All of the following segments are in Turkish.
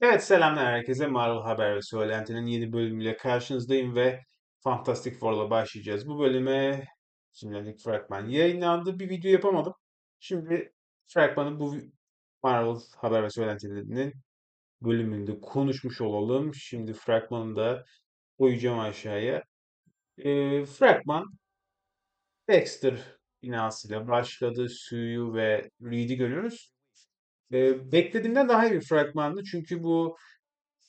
Evet selamlar herkese. Marvel Haber ve Söylenti'nin yeni bölümüyle karşınızdayım ve Fantastic Four'la başlayacağız. Bu bölüme şimdilik fragman yayınlandı. Bir video yapamadım. Şimdi fragmanı bu Marvel Haber ve Söylenti'nin bölümünde konuşmuş olalım. Şimdi fragmanı da koyacağım aşağıya. Ee, fragman Dexter binasıyla başladı. Sue'yu ve Reed'i görüyoruz. Ee, beklediğimden daha iyi bir fragmandı. Çünkü bu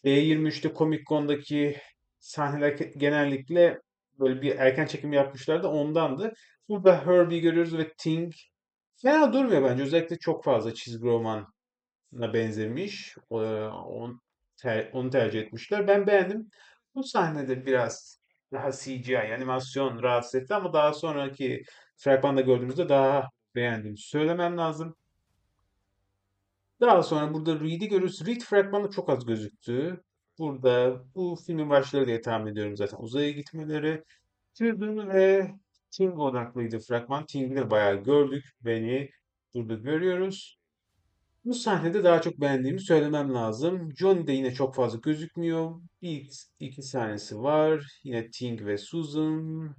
D23'te Comic Con'daki sahneler genellikle böyle bir erken çekim yapmışlardı ondandı. Burada Herbie'yi görüyoruz ve Ting fena durmuyor bence. Özellikle çok fazla çizgi romana benzemiş. Onu tercih etmişler. Ben beğendim. Bu sahnede biraz daha CGI, animasyon rahatsız etti ama daha sonraki fragmanda gördüğümüzde daha beğendiğimi söylemem lazım. Daha sonra burada Reed'i görürüz. Reed fragmanı çok az gözüktü. Burada bu filmin başları diye tahmin ediyorum zaten. Uzaya gitmeleri. Children ve Ting odaklıydı fragman. Ting'i de bayağı gördük. Beni burada görüyoruz. Bu sahnede daha çok beğendiğimi söylemem lazım. Johnny de yine çok fazla gözükmüyor. Bir iki sahnesi var. Yine Ting ve Susan.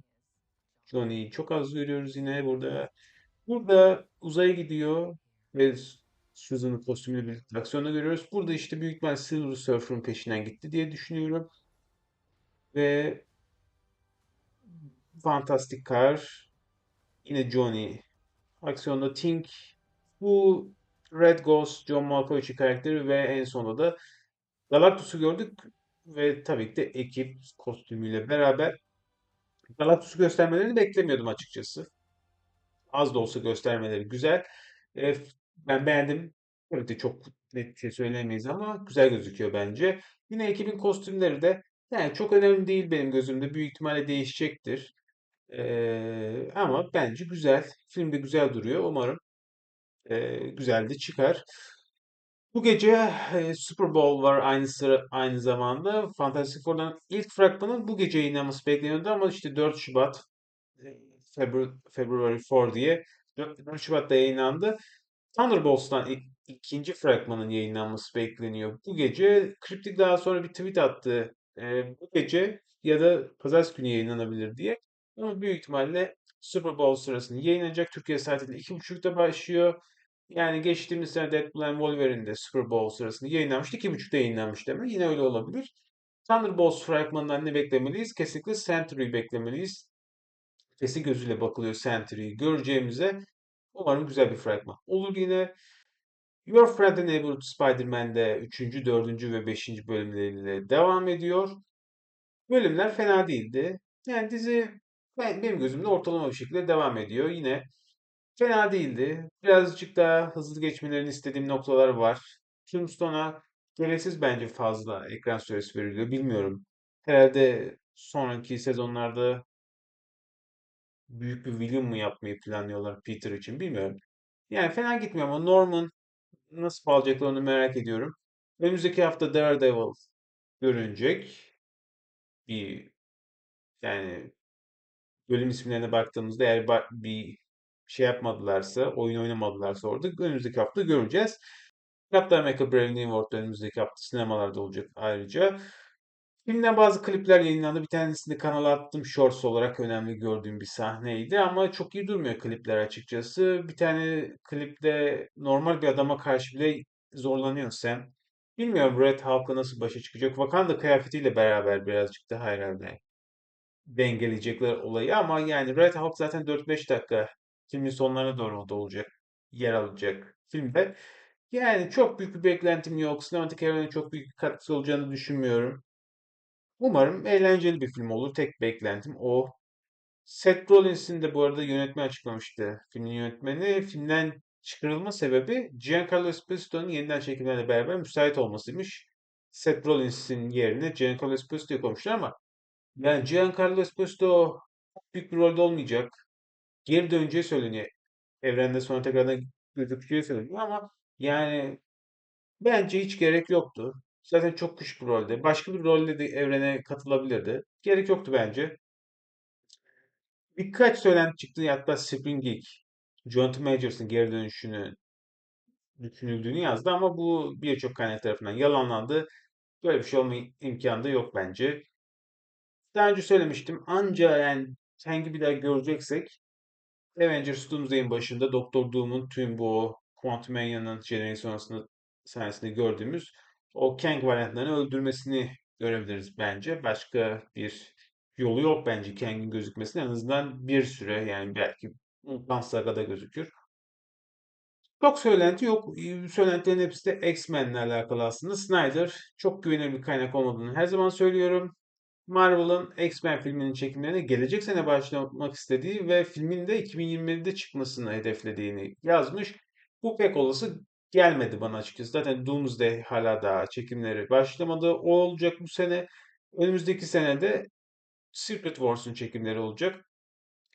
Johnny'yi çok az görüyoruz yine burada. Burada uzaya gidiyor ve Susan'ın kostümüyle birlikte aksiyonda görüyoruz. Burada işte büyük ihtimal Silver Surfer'ın peşinden gitti diye düşünüyorum. Ve Fantastic Car, yine Johnny aksiyonda Tink, bu Red Ghost, John Malkovich karakteri ve en sonunda da Galactus'u gördük ve tabii ki de ekip kostümüyle beraber Galactus'u göstermelerini beklemiyordum açıkçası. Az da olsa göstermeleri güzel. E, ben beğendim. Evet de çok net bir şey söyleyemeyiz ama güzel gözüküyor bence. Yine ekibin kostümleri de yani çok önemli değil benim gözümde. Büyük ihtimalle değişecektir. E, ama bence güzel. Film de güzel duruyor. Umarım e, güzel de çıkar. Bu gece e, Super Bowl var aynı sıra aynı zamanda. Fantastic Four'dan ilk fragmanın bu gece yayınlanması bekleniyordu ama işte 4 Şubat e, February, February 4 diye 4 Şubat'ta yayınlandı. Thunderbolts'tan ilk, ikinci fragmanın yayınlanması bekleniyor. Bu gece Cryptic daha sonra bir tweet attı. E, bu gece ya da pazartesi günü yayınlanabilir diye. Ama büyük ihtimalle Super Bowl sırasında yayınlanacak. Türkiye saatiyle 2.30'da başlıyor. Yani geçtiğimiz sene Deadpool and Wolverine'de Super Bowl sırasında yayınlanmıştı. 2.30'da yayınlanmış demek. Yine öyle olabilir. Thunderbolts fragmanından ne beklemeliyiz? Kesinlikle Sentry'yi beklemeliyiz. Sesi gözüyle bakılıyor Sentry'yi göreceğimize. Umarım güzel bir fragman olur yine. Your Friend and Neighborhood Spider-Man'de 3. 4. ve 5. bölümleriyle devam ediyor. Bölümler fena değildi. Yani dizi ben, benim gözümde ortalama bir şekilde devam ediyor. Yine fena değildi. Birazcık daha hızlı geçmelerini istediğim noktalar var. Tombstone'a gereksiz bence fazla ekran süresi veriliyor. Bilmiyorum. Herhalde sonraki sezonlarda büyük bir William mı yapmayı planlıyorlar Peter için bilmiyorum. Yani fena gitmiyor ama Norman nasıl bağlayacaklar onu merak ediyorum. Önümüzdeki hafta Daredevil görünecek. Bir yani bölüm isimlerine baktığımızda eğer bir şey yapmadılarsa, oyun oynamadılarsa orada önümüzdeki hafta göreceğiz. Captain America Brave New World önümüzdeki hafta sinemalarda olacak ayrıca. Filmden bazı klipler yayınlandı. Bir tanesini kanala attım. Shorts olarak önemli gördüğüm bir sahneydi ama çok iyi durmuyor klipler açıkçası. Bir tane klipte normal bir adama karşı bile zorlanıyor Sam. Bilmiyorum Red Hulk'la nasıl başa çıkacak. Wakanda kıyafetiyle beraber birazcık daha herhalde dengeleyecekler olayı ama yani Red Hulk zaten 4-5 dakika filmin sonlarına doğru da olacak. Yer alacak filmde. Yani çok büyük bir beklentim yok. Sinematik evrene çok büyük bir katkısı olacağını düşünmüyorum. Umarım eğlenceli bir film olur. Tek beklentim o. Seth Rollins'in de bu arada yönetme açıklamıştı. Filmin yönetmeni. Filmden çıkarılma sebebi Giancarlo Esposito'nun yeniden çekimlerle beraber müsait olmasıymış. Seth Rollins'in yerine Giancarlo Esposito'yu koymuşlar ama yani Giancarlo Esposito büyük bir rolde olmayacak. Geri döneceği söyleniyor. Evrende sonra tekrardan gözükeceği söyleniyor ama yani bence hiç gerek yoktu. Zaten çok küçük bir rolde. Başka bir rolle de evrene katılabilirdi. Gerek yoktu bence. Birkaç söylenti çıktı. Hatta Spring Geek, Jonathan Majors'ın geri dönüşünü düşünüldüğünü yazdı ama bu birçok kaynak tarafından yalanlandı. Böyle bir şey olma imkanı da yok bence. Daha önce söylemiştim. Anca yani Kang'i bir daha göreceksek Avengers Doomsday'in başında Doktor Doom'un tüm bu Quantumania'nın jenerasyonu sayesinde gördüğümüz o Kang varyantlarını öldürmesini görebiliriz bence. Başka bir yolu yok bence Kang'in gözükmesine. En azından bir süre yani belki Mutant Saga'da gözükür. Çok söylenti yok. Söylentilerin hepsi de X-Men'le alakalı aslında. Snyder çok güvenilir bir kaynak olmadığını her zaman söylüyorum. Marvel'ın X-Men filminin çekimlerine gelecek sene başlamak istediği ve filmin de 2027'de çıkmasını hedeflediğini yazmış. Bu pek olası gelmedi bana açıkçası. Zaten Doomsday hala daha çekimleri başlamadı. O olacak bu sene. Önümüzdeki senede Secret Wars'un çekimleri olacak.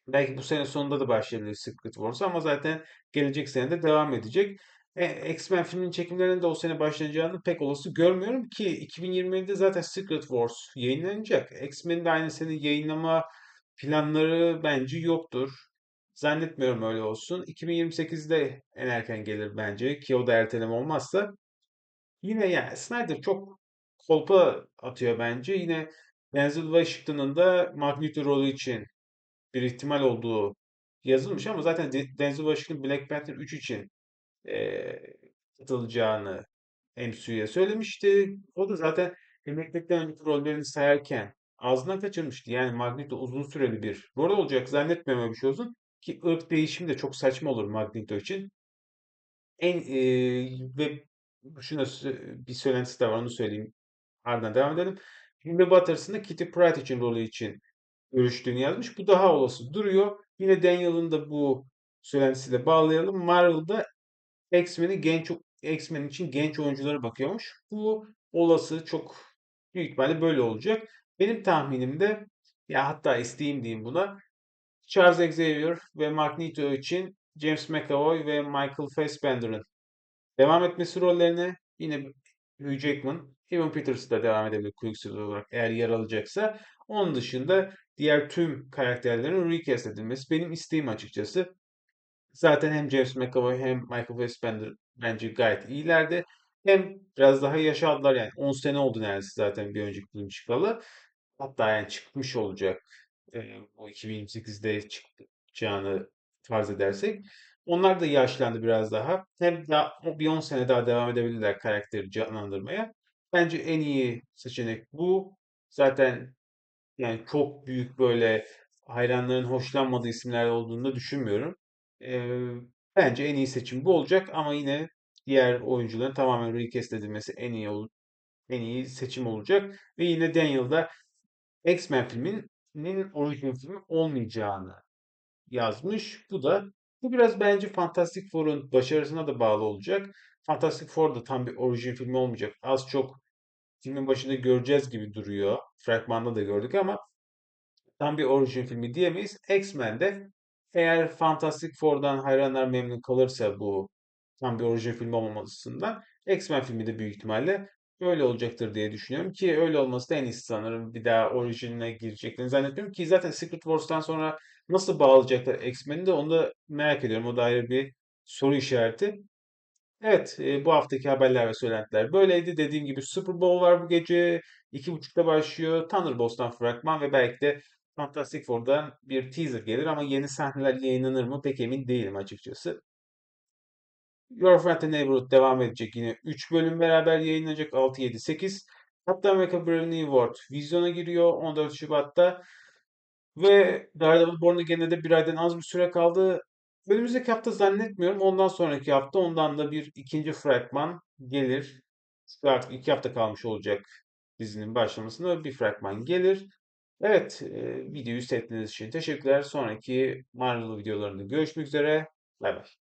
Belki bu sene sonunda da başlayabilir Secret Wars ama zaten gelecek sene de devam edecek. E, X-Men filminin çekimlerinin de o sene başlayacağını pek olası görmüyorum ki 2020'de zaten Secret Wars yayınlanacak. X-Men'in de aynı sene yayınlama planları bence yoktur. Zannetmiyorum öyle olsun. 2028'de en erken gelir bence ki o da erteleme olmazsa. Yine yani Snyder çok kolpa atıyor bence. Yine Denzel Washington'ın da Magneto rolü için bir ihtimal olduğu yazılmış ama zaten De- Denzel Washington Black Panther 3 için eee katılacağını MCU'ya söylemişti. O da zaten emeklilikten önceki rollerini sayarken ağzından kaçırmıştı. Yani Magneto uzun süreli bir rol olacak. Zannetmiyorum öyle bir şey olsun. Ki ırk değişimi de çok saçma olur Magneto için. En eee, ve şuna bir söylentisi de var onu söyleyeyim. Ardından devam edelim. Filmde Batters'ın Kitty Pryde için rolü için görüştüğünü yazmış. Bu daha olası duruyor. Yine Daniel'ın da bu söylentisiyle bağlayalım. Marvel'da X-Men'i genç X-Men için genç oyunculara bakıyormuş. Bu olası çok büyük ihtimalle böyle olacak. Benim tahminim de ya hatta isteğim diyeyim buna. Charles Xavier ve Magneto için James McAvoy ve Michael Fassbender'ın devam etmesi rollerine yine Hugh Jackman, Evan Peters da devam edebilir Quicksilver olarak eğer yer alacaksa. Onun dışında diğer tüm karakterlerin recast edilmesi benim isteğim açıkçası. Zaten hem James McAvoy hem Michael Fassbender bence gayet iyilerdi. Hem biraz daha yaş aldılar yani 10 sene oldu neredeyse zaten bir önceki film çıkalı. Hatta yani çıkmış olacak e, o 2028'de çıkacağını farz edersek. Onlar da yaşlandı biraz daha. Hem daha bir 10 sene daha devam edebilirler karakteri canlandırmaya. Bence en iyi seçenek bu. Zaten yani çok büyük böyle hayranların hoşlanmadığı isimler olduğunu da düşünmüyorum. Ee, bence en iyi seçim bu olacak ama yine diğer oyuncuların tamamen recast edilmesi en iyi ol- en iyi seçim olacak ve yine Daniel'da X-Men filminin orijinal filmi olmayacağını yazmış. Bu da bu biraz bence Fantastic Four'un başarısına da bağlı olacak. Fantastic Four da tam bir orijin filmi olmayacak. Az çok filmin başında göreceğiz gibi duruyor. Fragmanda da gördük ama tam bir orijin filmi diyemeyiz. X-Men'de eğer Fantastic Four'dan hayranlar memnun kalırsa bu tam bir orijin film olmamasından X-Men filmi de büyük ihtimalle öyle olacaktır diye düşünüyorum ki öyle olması da en iyisi sanırım. Bir daha orijinine gireceklerini zannetmiyorum ki zaten Secret Wars'tan sonra nasıl bağlayacaklar X-Men'i de onu da merak ediyorum. O da ayrı bir soru işareti. Evet, e, bu haftaki haberler ve söylentiler böyleydi. Dediğim gibi Super Bowl var bu gece. İki buçukta başlıyor. Thunderbolts'tan fragman ve belki de Fantastic Four'dan bir teaser gelir ama yeni sahneler yayınlanır mı pek emin değilim açıkçası. Your Friendly Neighborhood devam edecek yine. 3 bölüm beraber yayınlanacak 6, 7, 8. Captain America Brave New World vizyona giriyor 14 Şubat'ta. Ve Daredevil Born Again'e de bir aydan az bir süre kaldı. Önümüzdeki hafta zannetmiyorum. Ondan sonraki hafta ondan da bir ikinci fragman gelir. Artık iki hafta kalmış olacak dizinin başlamasına bir fragman gelir. Evet, videoyu seyrettiğiniz için teşekkürler. Sonraki Marvel videolarında görüşmek üzere. Bay bay.